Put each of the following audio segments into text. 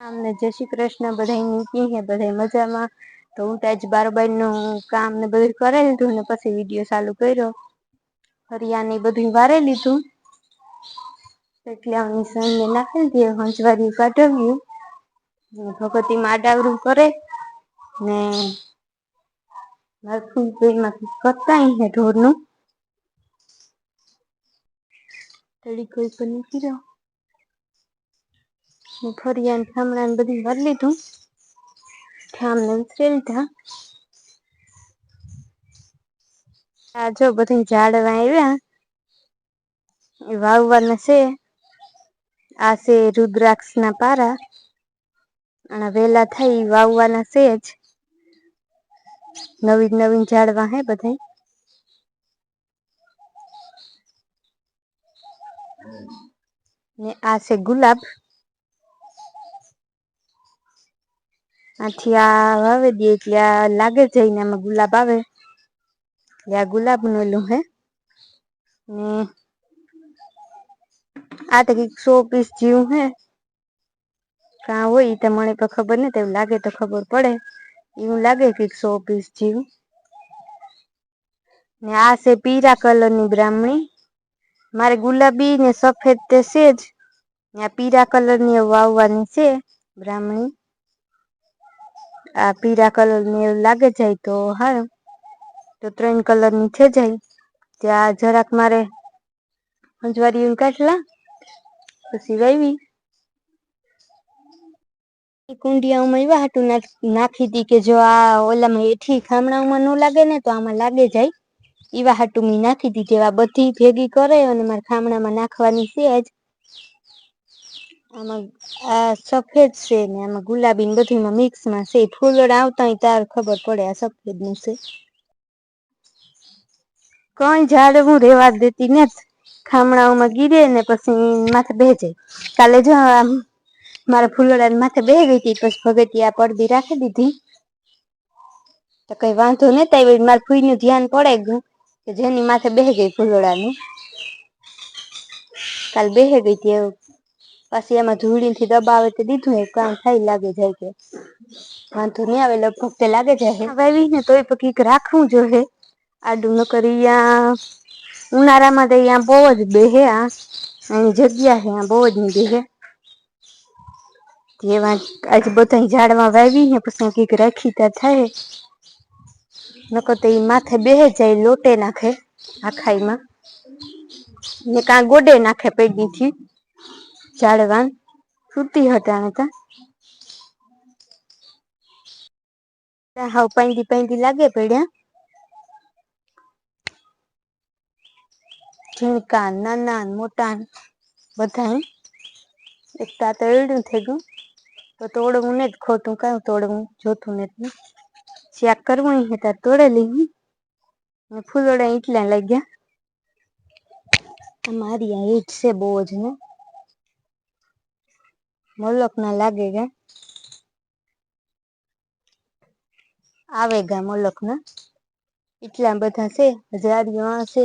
આમને જય શ્રી કૃષ્ણ બધા નીકી હે બધા મજામાં. તો હું ત્યાં જ બારબાઈ નું કામ ને બધું કરાવી લીધું ને પછી વીડિયો ચાલુ કર્યો. હરિયાને બધું વારે લીધું. એટલે સને નાખી દીધી હંસવારી કાઢવ્યું. ભગવતી માડવરું કરે ને મામાં કરતા હે ઢોરનું તડી કોઈ પણ નીકળ્યો ફરિયાને ને બધી વાર લીધું. થામને ઉતરી લીધા. આ જો બધું ઝાડવા આવ્યા. વાવવાના છે. આશે રુદ્રાક્ષ ના પારા. અને વેલા થઈ વાવવાના છે જ. નવીન નવીન ઝાડવા હે બધા ને આ છે ગુલાબ. આથી આ વાવી દે એટલે આ લાગે છે ને આમાં ગુલાબ આવે. યા ગુલાબ ન એલું હે. ને આ તો કંઈક સો પીસ જેવું હે. કા હોય તો મને તો ખબર નહીં તેવું લાગે તો ખબર પડે. એવું લાગે કે સો પીસ જેવું. ને આ છે પીરા કલરની બ્રાહ્મણી. મારે ગુલાબી ને સફેદ તે છેજ ત્યાં પીરા કલરની વાવવાની છે બ્રાહ્મણી. આ પીળા કલરની એવું લાગે જાય તો હા તો ત્રણ કલરની છે જાય. ત્યાં જરાક મારે અંજવારી કાઢલા, પછી વાવી કુંડિયામાં એવા હાટું નાખી હતી કે જો આ ઓલામાં એઠી ખામણાઓમાં ન લાગે ને તો આમાં લાગે જાય. એવા હાટું મેં નાખી દીધી, જેવા બધી ભેગી કરે અને મારે ખામણામાં નાખવાની છેજ આમાં આ સફેદ છે ને આમાં ગુલાબી ને બધીમાં મિક્સમાં છે. ફૂલડ આવતા તાર ખબર પડે આ સફેદનું છે. કઈ ઝાડ હું રેવા દેતી ને ખામણાઓમાં ગીરે ને પછી માથે બેજે કાલે જો મારા ફૂલડા માથે બે ગઈ હતી, પછી ભગતી આ પડદી રાખી દીધી. તો કઈ વાંધો નતા મારા ફૂઈ નું ધ્યાન પડે ગયું કે જેની માથે બે ગઈ ફૂલોડાનું કાલ બેહે ગઈ હતી એવું પછી એમાં ધૂળી થી દબાવે તે દીધું એ કામ થાય લાગે જાય કે. વાંધો નહીં આવે, લગભગ તે લાગે છે ને તોય પછી રાખવું જોઈએ. આડું ન કરી ઉનાળામાં તો અહીંયા બહુ જ બે એની જગ્યા છે બહુ જ નહીં બેહે એવા આજે બધા ઝાડમાં વાવી ને પછી કંઈક રાખી ત્યાં થાય. નકર તો એ માથે બેહે જાય, લોટે નાખે આખાઈમાં ને કાં ગોડે નાખે પેડી થી સુતી હતા હતા હાવ પૈંદી પૈંદી લાગે પડ્યા. ઝીણકા, નાના, મોટા બધા એકતા તો એડું થઈ ગયું. તો તોડવું ને જ ખોટું કયું તોડવું, જોતું ને ચેક કરવું ત તોડે લઈ ફૂલોડા ઈટલા લાગ્યા. ગયા મારી આ એજ છે બહુ જ ને. મલક ના લાગે ગા આવે ગા મોલક ના? એટલા બધા છે હજાર છે.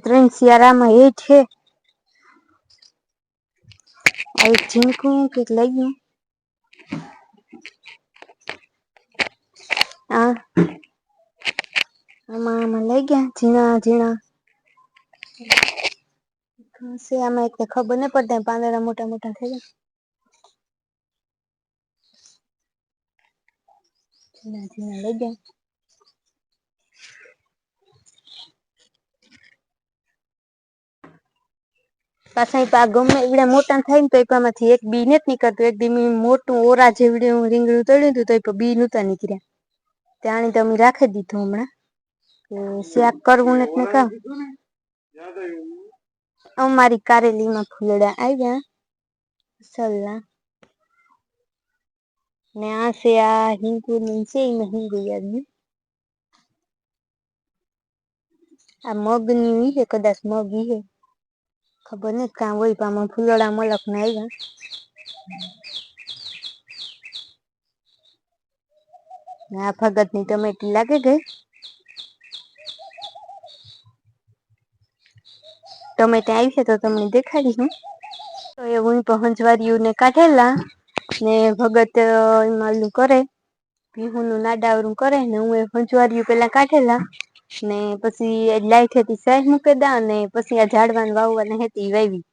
ત્રણ શિયાળામાં એ છે. આ ચીનકુ કેક લાગું આ આમાં આમાં લઈ ગયા ઝીણા ઝીણા. આમાં એક ખબર નહીં પડતા, પાંદડા મોટા મોટા થઈ ગયા ના લઈ ગયા પાછા ગમે એવડે મોટા થાય ને તો એમાંથી એક બી નથી નીકળતું, એક દી મોટું ઓરા જેવડું રીંગણું તળ્યું હતું તો બી નતા નીકળ્યા. ત્યાંણી તમે રાખી દીધું હમણાં. શાક કરવું ને કા અમારી કારેલી માં ફૂલડા આવ્યા સલા ને આ છે આ હિંગુ છે હિંગુ આ મગની હે કદાચ મગ હે ખબર ને કાં હોય પામાં ફૂલડા મલક ને આવ્યા આ ભગતની ટમેટી લાગે ગઈ તમે ત્યાં આવી છે તો તમને દેખાડી હું તો એ હું પહોંચવાડીને કાઢેલા ને ભગત એમાં કરે ભીહું નું નાડાવરું કરે ને હું એ પંચવાર્યું પેલા કાઢેલા ને પછી લાઈટ હતી સહેજ મૂકી દા અને પછી આ ઝાડવાને વાવવાને હતી વાવી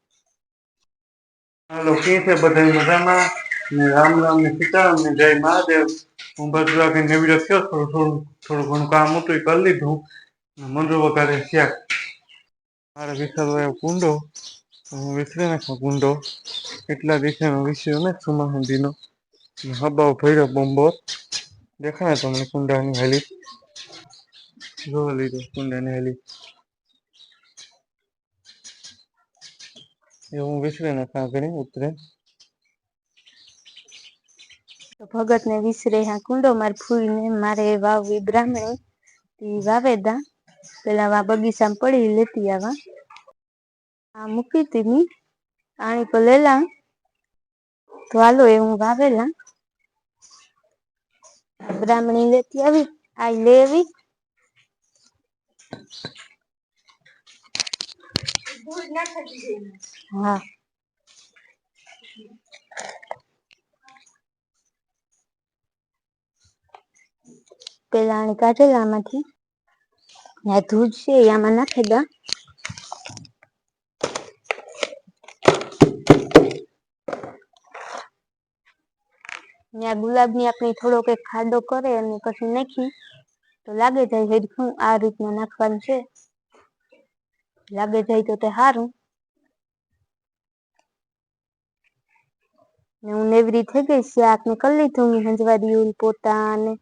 હાલો, કે છે બધા મજામાં? ને રામ રામ ને સીતારામ ને જય મહાદેવ. હું વાગે નેવડો થયો, થોડું થોડું થોડું ઘણું કામ હતું એ કરી લીધું. મંદિર વગાડે થયા. મારે વિચારવો એવો કુંડો હું વિસરી નાખો કુંડો એટલા દિવસેનો વિષયો ને સુમાહંદીનો હબાવ ભર્યો બોમ્બો. દેખાય તમને કુંડાની હાલી. જોવા લીધો કુંડાની હાલી. એ હું વિસરી નાખા આગળ ઉતરે. ભગત ને વિસરે, હા, કુંડો મારે ફૂલ ને મારે વાવવી બ્રાહ્મણી. વાવે વાવેદા. પેલા વા બગીચામાં પડી લેતી આવા. આ મૂકી હતી મી. આણી પર લેલા. તો હાલો એ હું વાવેલા. બ્રાહ્મણી લેતી આવી આ લેવી હા. પેલા આને કાઢેલા આમાંથી. આ દૂધ છે એ આમાં નાખી દા ગુલાબની આપણે થોડોક એક ખાડો કરે અને પછી નાખી તો લાગે જાય હેરખું આ રીતના નાખવાનું છે લાગે જાય તો તે સારું ને હું નેવરી થઈ ગઈ શાક ને કરી લીધું મેં હંજવારી પોતા ને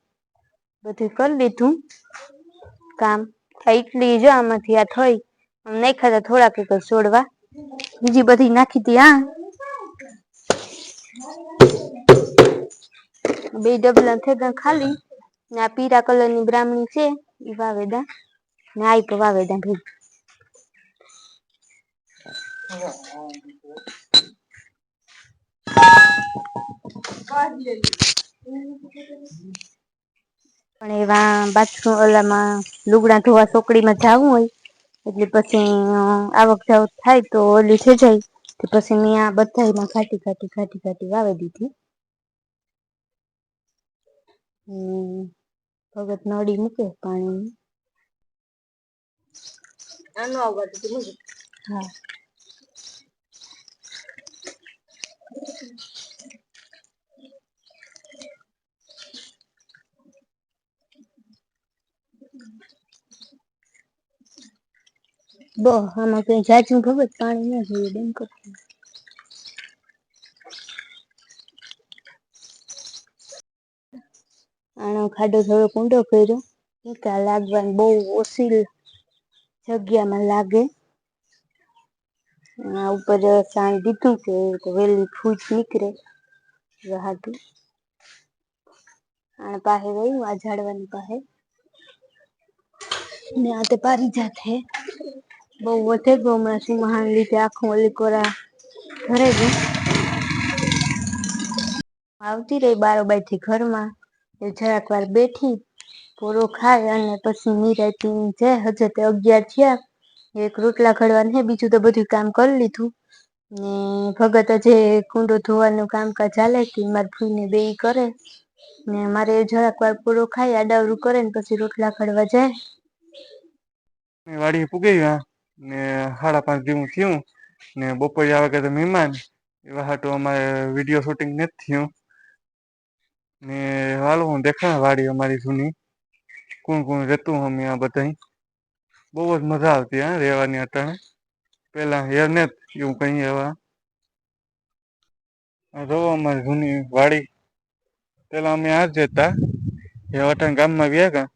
બધું કરી લીધું કામ આ ઇટલી જો આમાંથી આ થઈ. નાખ્યા હતા થોડાક એક છોડવા. બીજી બધી નાખી હતી હા. બે ડબલા ગયા ખાલી. ને આ પીળા કલરની બ્રાહ્મણી છે એ વાવેદા. ને આ તો વાવેદા ભી પણ એવા બાથરૂમ ઓલામાં લુગડા ધોવા ચોકડીમાં જવું હોય એટલે પછી આવક જાવક થાય તો ઓલી થઈ જાય. તો પછી મેં આ બધામાં ઘાટી ઘાટી ઘાટી ઘાટી વાવી દીધી. ભગત નળી મૂકે પાણી. હા. બ, આમાં કઈ જાજુ ભગત પાણી ના જોઈએ, બેન કરતું આનો ખાડો થોડો ઊંડો કર્યો ઈકા લાગવાની બહુ ઓછી જગ્યામાં લાગે. આ ઉપર સાણ દીધું છે તો ફૂટ નીકળે હાટું આને પાસે રહ્યું આ ઝાડવાની પાસે. ને આ તે પારી જાત હે. બહુ વધે ગયો હમણાં સિંહાણ લીધે આખું અલીકોરા ઘરે ગયું આવતી રહી બારોબારથી ઘરમાં. એ જરાક વાર બેઠી, પૂરો ખાય અને પછી નિરાતી જે હજે તે અગિયાર થયા. એક રોટલા ઘડવાનું ને બીજું તો બધું કામ કરી લીધું. ને ભગત જે કુંડો ધોવાનું કામકાજ ચાલે કે મારી ફૂઈને બે કરે. ને મારે જરાક વાર પૂરો ખાય આડાવરું કરે ને પછી રોટલા ઘડવા જાય. વાડી પૂગે ગયા ને સાડા પાંચ જેવું થયું ને બપોરે આવે કે મહેમાન એવા હાટું અમારે વીડિયો શૂટિંગ નથી થયું. ને હાલો હું દેખાણ વાડી અમારી જૂની, કોણ કોણ રહેતું અમે આ બધા બહુ જ મજા આવતી હા રહેવાની અટાણે. પેલા હેર ને એવું કઈ એવા. જો અમારી જૂની વાડી. પેલા અમે આ જતા એ અટાણ ગામમાં ગયા.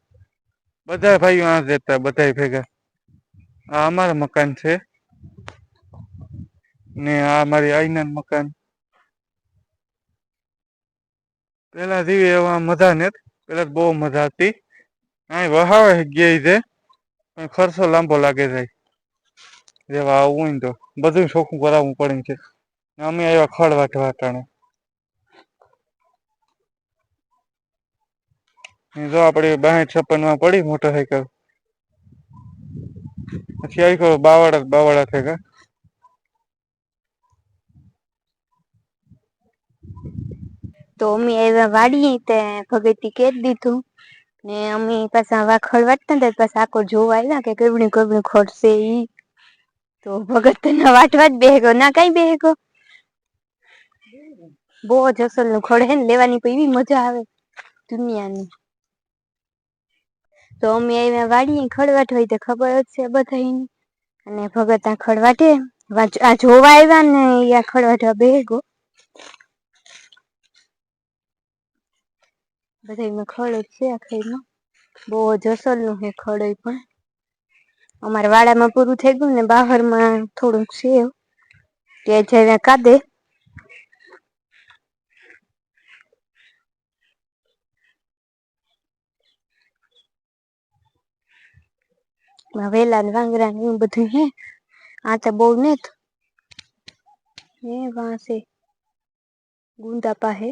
બધા ભાઈઓ આ રહેતા બધા ભેગા. આ અમારા મકાન છે. ને આ મારી આઈના મકાન. પેલા જેવી એવા મજા ને પેલા બહુ મજા હતી. અહીં વહાવે ગયા છે, પણ ખર્ચો લાંબો લાગે જાય જેવા આવું હોય તો બધું ચોખ્ખું કરાવવું પડે છે. અમે આવ્યા ખડ વાટવા ટાણે. જો આપડે બાર છપ્પનમાં પડી મોટર સાયકલ પછી આવી ખબર બાવાડા બાવાડા છે કા? તો અમે આવ્યા વાડીએ તે ભગતી કેદ દીધું. ને અમે પાછા વાખડ વાટતા હતા પાછા આખો જોવા આવ્યા કે કેવડી કેવડી ખોટશે ઈ. તો ભગત ના વાટવા જ બેહેગો ના કઈ બેહેગો બહુ જ અસલનું ખોડે ને, લેવાની પણ એવી મજા આવે દુનિયાની. તો અમે આવ્યા વાડીએ ખડવાટ હોય તો ખબર જ છે બધાને અને ભગત આ ખડવાટે આ જોવા આવ્યા ને આ ખડવાટવા બેહેગો બધા જ છે આખાઈમાં બહુ જ અસલનું છે ખડ પણ. અમારા વાડામાં પૂરું થઈ ગયું ને બહારમાં થોડુંક છે. કે જઈને કાઢે વેલા ને વાંગરા ને એવું બધું હે આ તો બહુ ને હે વાંસે ગુંદા પાહે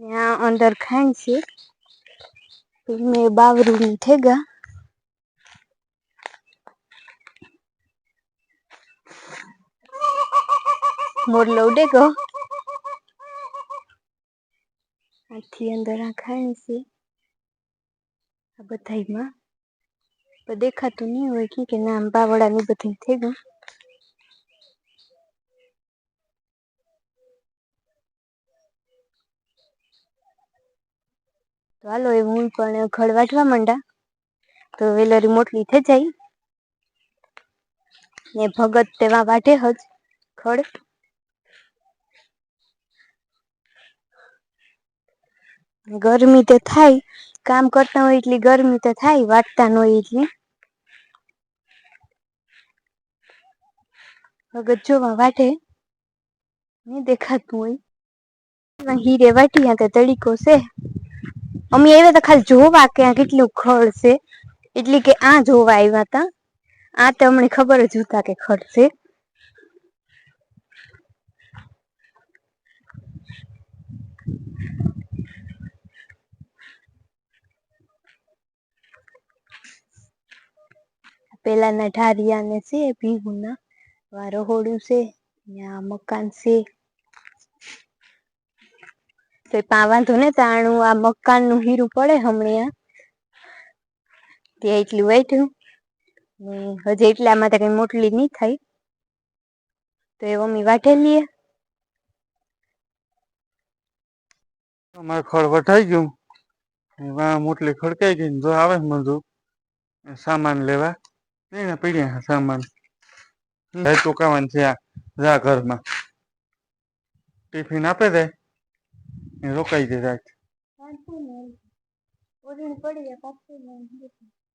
ત્યાં અંદર ખાંડ છે મેં બાવરું ઠેગા મોરલો ઉડે ગો આથી અંદર આ ખાંડ છે આ બધાયમાં પણ દેખાતું નહીં હોય કે કે નામ બાવડા ની બધું થઈ ગયું તો હાલો એ હું પણ ખડ વાટવા માંડા તો વેલરી મોટલી થઈ જાય ને ભગત તેમાં વાટે હજ ખડ ગરમી તો થાય, કામ કરતા હોય એટલી ગરમી તો થાય, વાટતા ન હોય એટલી. જોવા વાટે નહીં દેખાતું હોય. હીરે વાટી તો તડીકો છે. અમે આવ્યા તો ખાલી જોવા કે આ કેટલું ખડ છે. એટલે કે આ જોવા આવ્યા તા. આ તો અમને ખબર જ હતા કે ખડ છે. પેલાના ઢારિયા ને છે ભીહુના વારો રહોડું છે ત્યાં મકાન છે. તો પા વાંધો ને તાણું આ મકાનનું હીરું પડે હમણાં ત્યાં એટલું વેઠ્યું. હજી એટલામાં તો કઈ મોટલી નહીં થાય. તો એ મમ્મી લઈએ અમારે ખડ વટાઈ ગયું. મોટલી ખડકાઈ ગઈ જો આવે બધું, સામાન લેવા. એને પીડ્યા સામાન. લઈ ટોકાવાનું છે જા ઘરમાં. ટિફિન આપે દે. એ રોકાઈ દે રાત.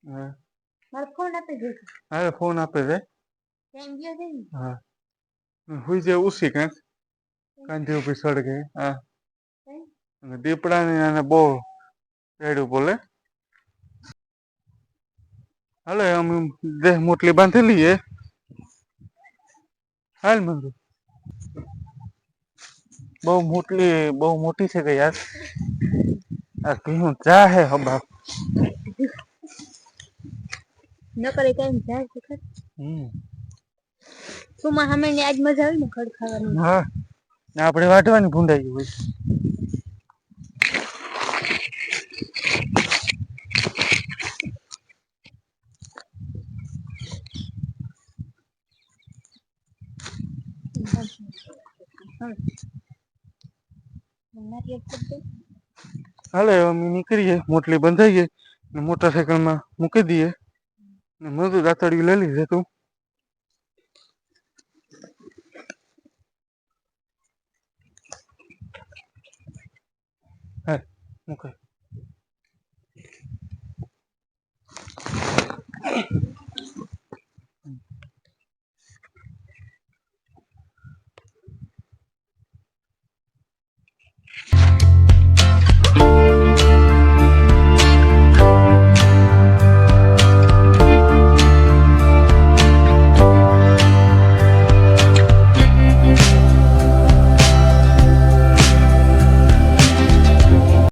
હા. ફોન આપી દે. ને હા. હુઈ જે ઉસી કાંક. કાંધી ઉપર સળગે. હા. અને દીપડાની આને બહુ રેડું બોલે. હાલો અમે દેહ મોટલી બાંધી લઈએ હાલ મંદુ બહુ મોટલી બહુ મોટી છે કે યાર આ ભીનું ચા હે હબા ન કરે કેમ જાય છે ખરી હમ સુમા સામે આજ મજા આવી ને ખડ ખાવાની હા ને આપણે વાટવાની ભૂંડાઈ હોય હાલે અમે નીકળીએ મોટલી બંધાઈએ ને મોટરસાયકલમાં મૂકી દઈએ ને મધુ દાતડિયું લઈ લીધે તું હા મૂકે